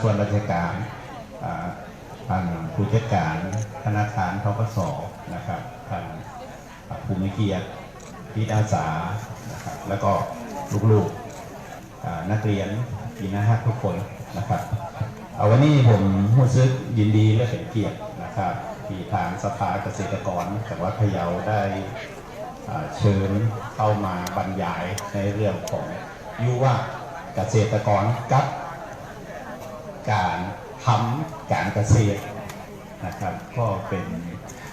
ส่วนราชการอ่าท่านผู้จัดการธนาคารทกสนะครับท่านภูมิเกียรติพิอาสานะครับแล้วก็ลูกๆนักเรียนปีนะฮะทุกคนนะครับเอาวันนี้ผมรู้สึกยินดีและเป็นเกียรตินะครับที่ทางสภาเกษตรกรจังหวัดพะเยาได้เชิญเข้ามาบรรยายในเรื่องของยุวเกษตรกรกับ การทำการเกษตรนะครับ ก็เป็น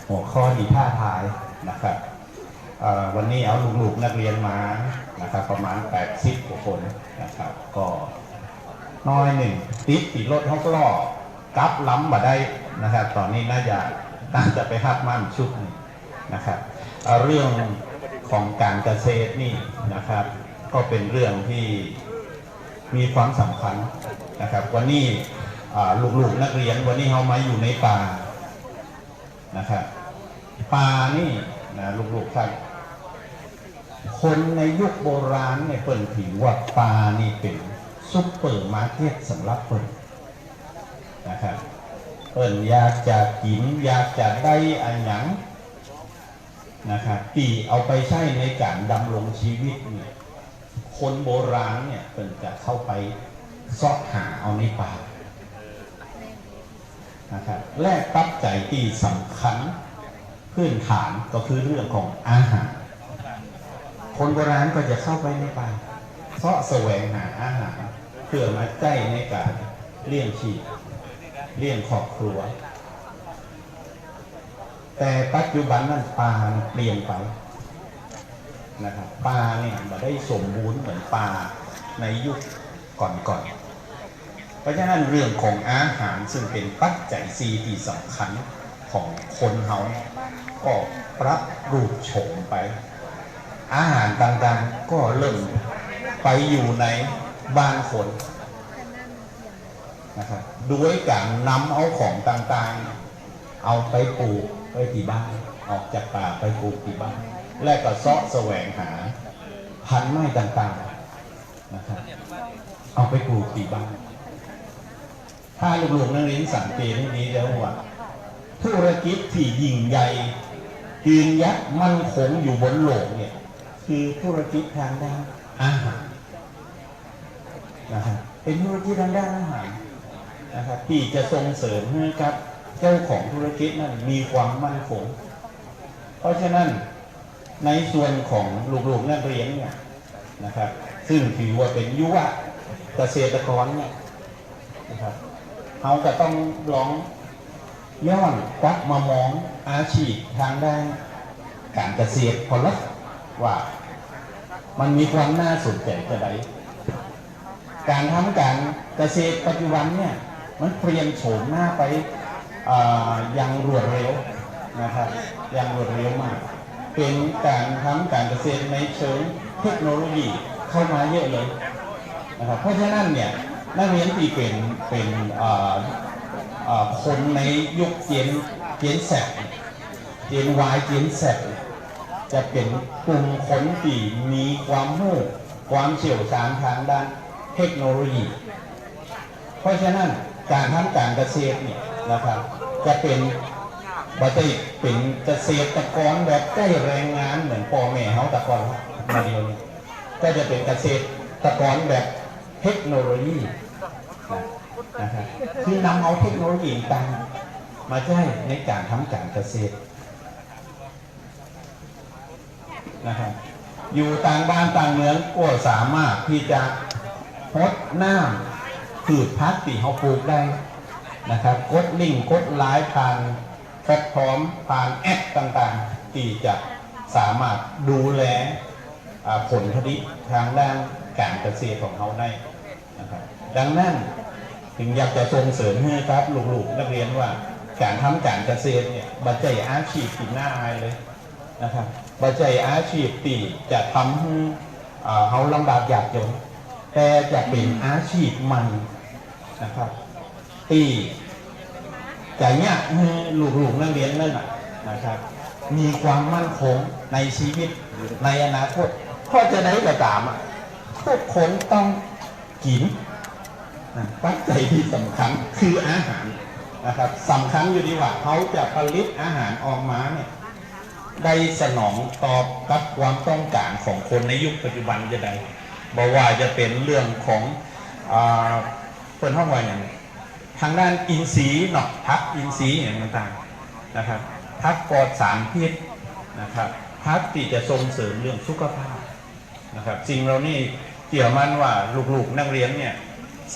หัวข้อที่ท้าทายนะครับวันนี้เอาลูกๆนักเรียนมานะครับประมาณ 80กว่าคนนะครับ ก็น้อยหนึ่งติดติดรถฮอกล้อกลับล้ำมาได้นะครับ ตอนนี้น่าจะน่าจะไปฮัดมั่นชุดนะครับเเรื่องของการเกษตรนี่นะครับ ก็เป็นเรื่องที่ มีความสำคัญนะครับ วันนี้ลูกๆนักเรียนวันนี้เขามาอยู่ในป่านะครับป่านี่นะลูกๆครับคนในยุคโบราณเนี่ยเปิ่นถือว่าปลานี่เป็นซุปเปอร์มาร์เก็ตสำหรับเปิ่นนะครับเปิ่นอยากจะกินอยากจะได้อันหยังนะครับตีเอาไปใช้ในการดำรงชีวิตเนี่ย คนโบราณเนี่ยเปิ่นจะเข้าไปเสาะหาเอาในป่านะครับแรกปัจจัยที่สำคัญพื้นฐานก็คือเรื่องของอาหาร คนโบราณก็จะเข้าไปในป่าเสาะแสวงหาอาหารเพื่อมาใกล้ในการเลี้ยงชีพเลี้ยงครอบครัว แต่ปัจจุบันนั้นป่ามันเปลี่ยนไป นะครับป่าเนี่ยมันได้สมบูรณ์เหมือนป่าในยุคก่อนๆ เพราะฉะนั้นเรื่องของอาหารซึ่งเป็นปัจจัยซีที่สำคัญของคนเฮาก็ปรับรูปโฉมไป อาหารต่างๆก็เริ่มไปอยู่ในบ้านคนนะครับด้วยการนำเอาของต่างๆ เอาไปปลูกไว้ที่บ้าน ออกจากป่าไปปลูกที่บ้าน และก็เสาะแสวงหาพันไม้ต่างๆนะครับเอาไปปลูกที่บ้าน ถ้าลูกๆนักเรียนสังเกตให้ดีแล้วว่าธุรกิจที่ยิ่งใหญ่ยืนยัดมั่นคงอยู่บนโลกเนี่ย คือธุรกิจทางด้านอาหารนะครับเป็นธุรกิจทางด้านอาหารนะครับที่จะส่งเสริมให้กับเจ้าของธุรกิจนั้นมีความมั่นคง เพราะฉะนั้น ในส่วนของลูกๆนักเรียนเนี่ยนะครับ ซึ่งถือว่าเป็นยุวเกษตรกรเนี่ยนะครับเขาก็ต้องลองย้อนกลับมามองอาชีพทางด้านการเกษตรพอละว่ามันมีความน่าสนใจกระไดการทำการเกษตรปัจจุบันเนี่ยมันเปลี่ยนโฉมหน้าไปออย่างรวดเร็วนะครับอย่างรวดเร็วมาก เป็นการทำการเกษตรในเชิงเทคโนโลยีเข้ามาเยอะเลยนะครับเพราะฉะนั้นเนี่ยนักเรียนที่เป็นเป็นคนในยุคเจนเจนแซเจนวายเจนแซจะเป็นกลุ่มคนที่มีความรู้ความเชี่ยวชาญทางด้านเทคโนโลยี เพราะฉะนั้นการทำการเกษตรเนี่ยนะครับจะเป็น บัตเป็นเกษตรกรแบบใกล้แรงงานเหมือนพ่อแม่เขาตะกอนมาเดียวนี้ก็จะเป็นเกษตรกรแบบเทคโนโลยีนะนะคือนำเอาเทคโนโลยีต่างมาใช้ในการทำการเกษตรนะครับอยู่ต่างบ้านต่างเมืองก็สามารถที่จะพดน้ำพืชพักที่เขาปลูกได้นะครับกดลิงกดไลน์ผ่าน แพลตฟอร์มผ่านแอปต่างๆ ที่จะสามารถดูแลผลผลิตทางด้านการเกษตรของเขาได้นะครับดังนั้นถึงอยากจะส่งเสริมให้ครับลูกๆนักเรียนว่าการทำการเกษตรเนี่ยบัจจัยอาชีพกินหน้าอายเลยนะครับบัจจัยอาชีพที่จะทำให้เขาลำบากยากจนแต่จะเป็นอาชีพใหมันนะครับที่ จะเนี่ยให้ลูกนักเรียนนั่นนะครับ มีความมั่นคงในชีวิตในอนาคตเพราะจะได้ก็ตามทุกคนต้องกินปัจจัยที่สำคัญคืออาหารนะครับสำคัญอยู่ดีว่าเขาจะผลิตอาหารออกมาเนี่ยได้สนองตอบกับความต้องการของคนในยุคปัจจุบันจะได้บอกว่าจะเป็นเรื่องของอเปิดห้องไว้อย่าง ทางด้านอินทรีย์เนาะพักอินทรีย์อย่างต่างๆนะครับพักปลอดสารพิษนะครับพักที่จะส่งเสริมเรื่องสุขภาพนะครับสิ่งเรานี่เกี่ยวมันว่าลูกๆนักเรียนเนี่ย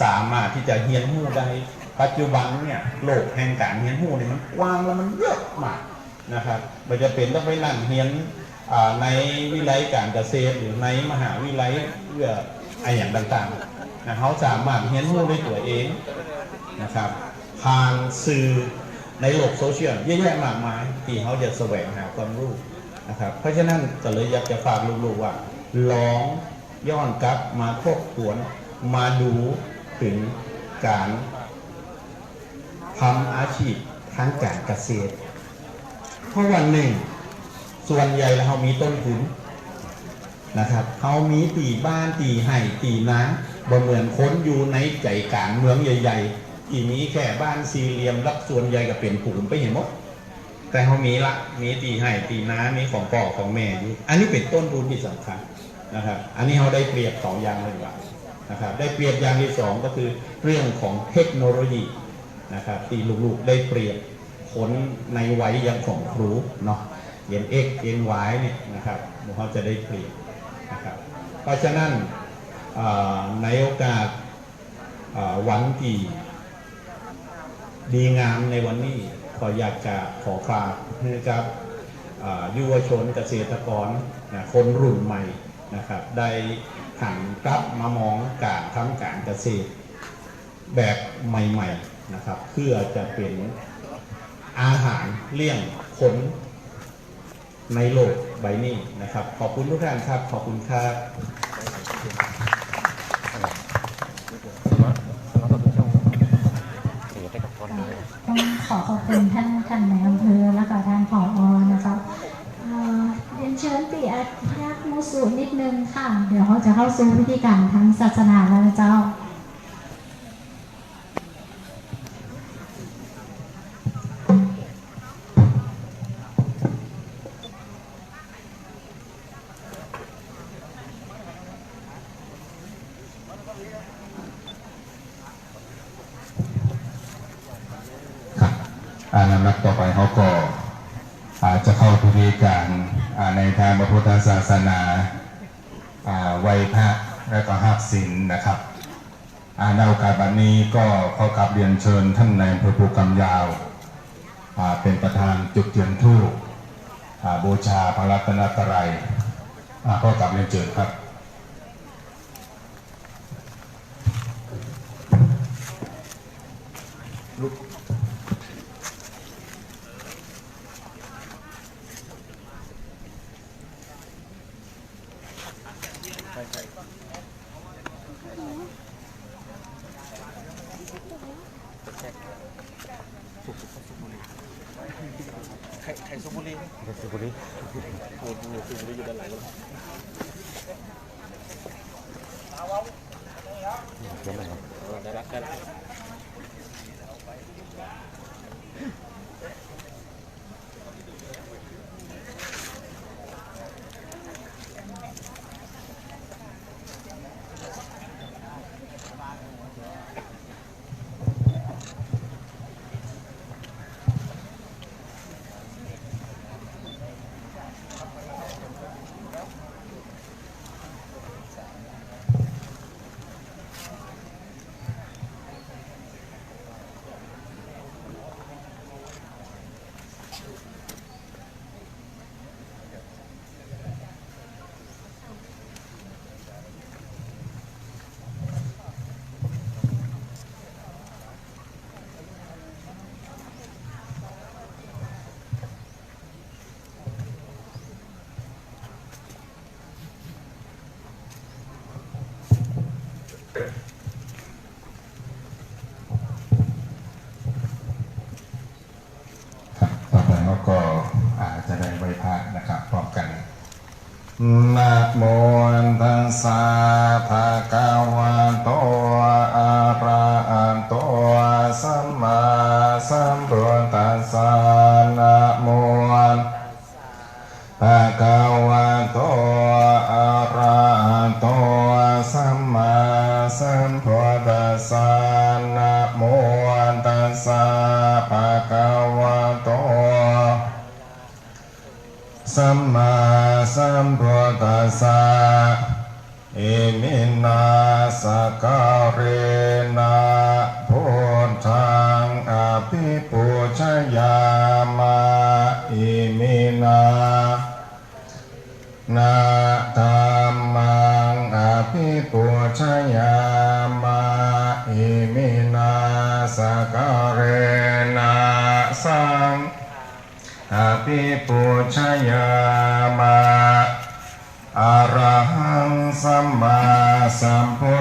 สามารถที่จะเฮียนหู้ได้ปัจจุบันเนี่ยโลกแห่งการเฮียนหู้เนี่ยมันกว้างแล้วมันเยอะมากนะครับมันจะเป็นต้องไปนั่งเฮียนในวิไลการเกษตรหรือในมหาวิไลเพื่ออะไรอย่างต่างๆนะเขาสามารถเฮียนหู้ด้วยตัวเอง นะครับผ่านสื่อในโลกโซเชียลเยอะแยะมากมายที่เขาจะแสวงหาความรู้นะครับ เพราะฉะนั้นก็เลยอยากจะฝากลูกๆว่าลองย้อนกลับมาทบทวนมาดูถึงการทำอาชีพทางการเกษตร เพราะวันหนึ่ง ส่วนใหญ่แล้วเรามีต้นทุนนะครับเขามีตีบ้านตีไห่ตีน้ำบ่เหมือนคนอยู่ในใจกลางเมืองใหญ่ ๆ ที่มีแค่บ้านสี่เหลี่ยมรับส่วนใหญ่ก็เป็นผูมไปเห็นหมดแต่เขามีละ มีตีให้ตีน้ามีของพ่อของแม่อยู่อันนี้เป็นต้นทุนที่สำคัญนะครับ อันนี้เขาได้เปรียบสองอย่างเลยว่านะครับ ได้เปรียบอย่างที่สองก็คือเรื่องของเทคโนโลยีนะครับที่ลูกๆได้เปรียบคนในวัยยังของครูเนาะเย็นเอ็กเย็นวายเนี่ยนะครับเขาจะได้เปรียบนะครับ เพราะฉะนั้นในโอกาสวันที่ ดีงามในวันนี้ขออยากจะขอฝากให้กับยุวชนเกษตรกรนะคนรุ่นใหม่นะครับ ได้หันกลับมามองการทำการเกษตรแบบใหม่ๆนะครับ เพื่อจะเป็นอาหารเลี้ยงคนในโลกใบนี้นะครับ ขอบคุณทุกท่านครับ ขอบคุณครับ ต้อง ขอบคุณท่านท่านในอำเภอและก็ท่านผอนะคะเอ่อเรียนเชิญปีอายักมุสูนิดนึงค่ะ เดี๋ยวเขาจะเข้าสู่พิธีการทางศาสนาแล้วนะเจ้า อาลำดับต่อไปเขาก็อาจจะเข้าพิธีการในทางพระพุทธศาสนาอ่าไหว้พระและก็หักศีลนะครับอาในโอกาสบัดนี้ก็ขอกราบเรียนเชิญท่านในายอำเภอภูกำยาวาเป็นประธานจุดเทียนทูปอ่าบูชาพระรัตนตรัยอ่ากราบเรียนเชิญครับ ไข่ไข่สุบุรีสุบุรีโอ้โหสุบุรีอยู่ด้านหลังแล้วได้ละได้ละ ครับต่อไปเราก็อาจจะได้ไหว้พระนะครับพร้อมกัน นะโมตัสสะภะคะวะโตอะระสัมมาสัมพุทธัสสะนะโมภะคะวะโตอะระหะโตสัมมาสัมพุทธัสสะนะโมตัสสะภะคะวะโตสัมมา สัมพุทธัสสะอิมินาสการ สัมพุ